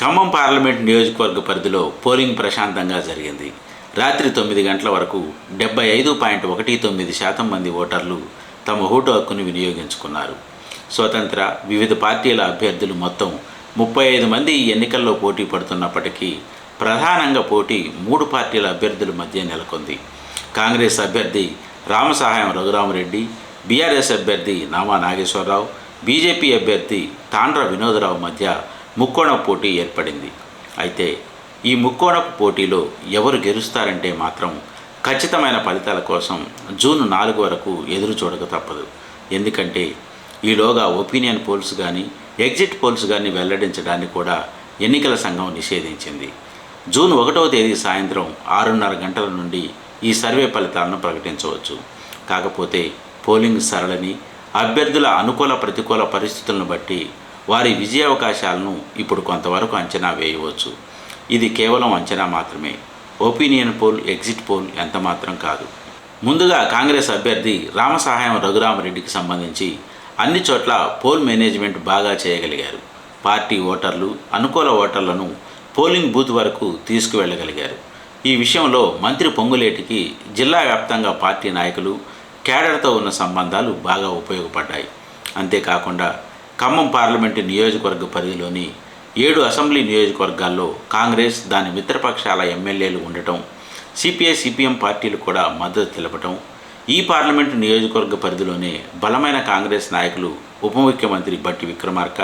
Khammam parliament నియోజకవర్గ పరిధిలో polling ప్రశాంతంగా జరిగింది. రాత్రి తొమ్మిది గంటల వరకు డెబ్బై ఐదు పాయింట్ ఒకటి తొమ్మిది శాతం మంది ఓటర్లు తమ ఓటు హక్కును వినియోగించుకున్నారు. స్వతంత్ర వివిధ పార్టీల అభ్యర్థులు మొత్తం ముప్పై ఐదు మంది ఈ ఎన్నికల్లో పోటీ పడుతున్నప్పటికీ ప్రధానంగా పోటీ మూడు పార్టీల అభ్యర్థుల మధ్య నెలకొంది. కాంగ్రెస్ అభ్యర్థి రామసహాయం రఘురామరెడ్డి బీఆర్ఎస్ అభ్యర్థి నామా నాగేశ్వరరావు బీజేపీ అభ్యర్థి తాండ్ర వినోదరావు మధ్య ముక్కోణ పోటీ ఏర్పడింది. అయితే ఈ ముక్కోణపు పోటీలో ఎవరు గెలుస్తారంటే మాత్రం ఖచ్చితమైన ఫలితాల కోసం జూన్ నాలుగు వరకు ఎదురు చూడక తప్పదు. ఎందుకంటే ఈలోగా ఒపీనియన్ పోల్స్ కానీ ఎగ్జిట్ పోల్స్ కానీ వెల్లడించడాన్ని కూడా ఎన్నికల సంఘం నిషేధించింది. జూన్ ఒకటవ తేదీ సాయంత్రం ఆరున్నర గంటల నుండి ఈ సర్వే ఫలితాలను ప్రకటించవచ్చు. కాకపోతే పోలింగ్ సరళని అభ్యర్థుల అనుకూల ప్రతికూల పరిస్థితులను బట్టి వారి విజయావకాశాలను ఇప్పుడు కొంతవరకు అంచనా వేయవచ్చు. ఇది కేవలం అంచనా మాత్రమే. ఒపీనియన్ పోల్ ఎగ్జిట్ పోల్ ఎంత మాత్రం కాదు. ముందుగా కాంగ్రెస్ అభ్యర్థి రామసహాయం రఘురామరెడ్డికి సంబంధించి అన్ని చోట్ల పోల్ మేనేజ్మెంట్ బాగా చేయగలిగారు. పార్టీ ఓటర్లు అనుకూల ఓటర్లను పోలింగ్ బూత్ వరకు తీసుకువెళ్ళగలిగారు. ఈ విషయంలో మంత్రి పొంగులేటికి జిల్లా వ్యాప్తంగా పార్టీ నాయకులు కేడర్తో ఉన్న సంబంధాలు బాగా ఉపయోగపడ్డాయి. అంతేకాకుండా ఖమ్మం పార్లమెంటు నియోజకవర్గ పరిధిలోని ఏడు అసెంబ్లీ నియోజకవర్గాల్లో కాంగ్రెస్ దాని మిత్రపక్షాల ఎమ్మెల్యేలు ఉండటం సిపిఐ సిపిఎం పార్టీలు కూడా మద్దతు తెలపటం ఈ పార్లమెంటు నియోజకవర్గ పరిధిలోనే బలమైన కాంగ్రెస్ నాయకులు ఉప ముఖ్యమంత్రి బట్టి విక్రమార్క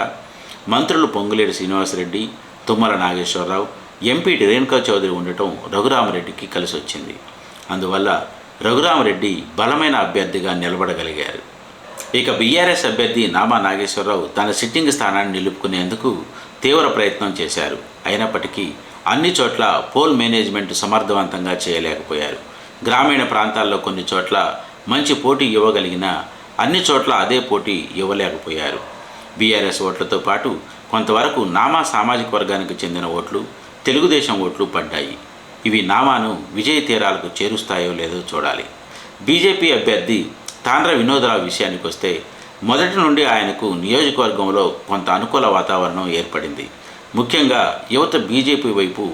మంత్రులు పొంగులేటి శ్రీనివాసరెడ్డి తుమ్మల నాగేశ్వరరావు ఎంపీ రేణుకా చౌదరి ఉండటం రఘురామరెడ్డికి కలిసి వచ్చింది అందువల్ల రఘురామరెడ్డి బలమైన అభ్యర్థిగా నిలబడగలిగారు. ఇక బీఆర్ఎస్ అభ్యర్థి నామా నాగేశ్వరరావు తన సిట్టింగ్ స్థానాన్ని నిలుపుకునేందుకు తీవ్ర ప్రయత్నం చేశారు. అయినప్పటికీ అన్ని చోట్ల పోల్ మేనేజ్మెంట్ సమర్థవంతంగా చేయలేకపోయారు. గ్రామీణ ప్రాంతాల్లో కొన్ని చోట్ల మంచి పోటీ ఇవ్వగలిగినా అన్ని చోట్ల అదే పోటీ ఇవ్వలేకపోయారు. బీఆర్ఎస్ ఓట్లతో పాటు కొంతవరకు నామా సామాజిక వర్గానికి చెందిన ఓట్లు తెలుగుదేశం ఓట్లు పడ్డాయి. ఇవి నామాను విజయ తీరాలకు చేరుస్తాయో లేదో చూడాలి. బీజేపీ అభ్యర్థి తాండ్ర వినోదరావు విషయానికి వస్తే మొదటి నుండి ఆయనకు నియోజకవర్గంలో కొంత అనుకూల వాతావరణం ఏర్పడింది. ముఖ్యంగా యువత బీజేపీ వైపు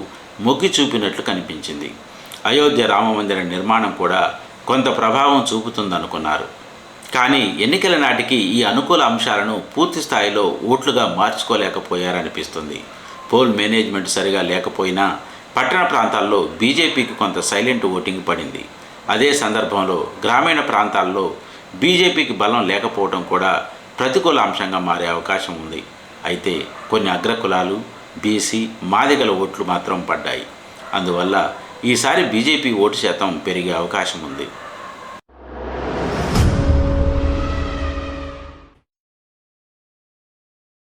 మొగ్గి చూపినట్లు కనిపించింది. అయోధ్య రామమందిర నిర్మాణం కూడా కొంత ప్రభావం చూపుతుందనుకున్నారు. కానీ ఎన్నికల నాటికి ఈ అనుకూల అంశాలను పూర్తి స్థాయిలో ఓట్లుగా మార్చుకోలేకపోయారనిపిస్తుంది. పోల్ మేనేజ్మెంట్ సరిగా లేకపోయినా పట్టణ ప్రాంతాల్లో బీజేపీకి కొంత సైలెంట్ ఓటింగ్ పడింది. అదే సందర్భంలో గ్రామీణ ప్రాంతాల్లో బీజేపీకి బలం లేకపోవడం కూడా ప్రతికూల అంశంగా మారే అవకాశం ఉంది. అయితే కొన్ని అగ్రకులాలు బీసీ మాదిగల ఓట్లు మాత్రం పడ్డాయి. అందువల్ల ఈసారి బీజేపీ ఓటు శాతం పెరిగే అవకాశం ఉంది.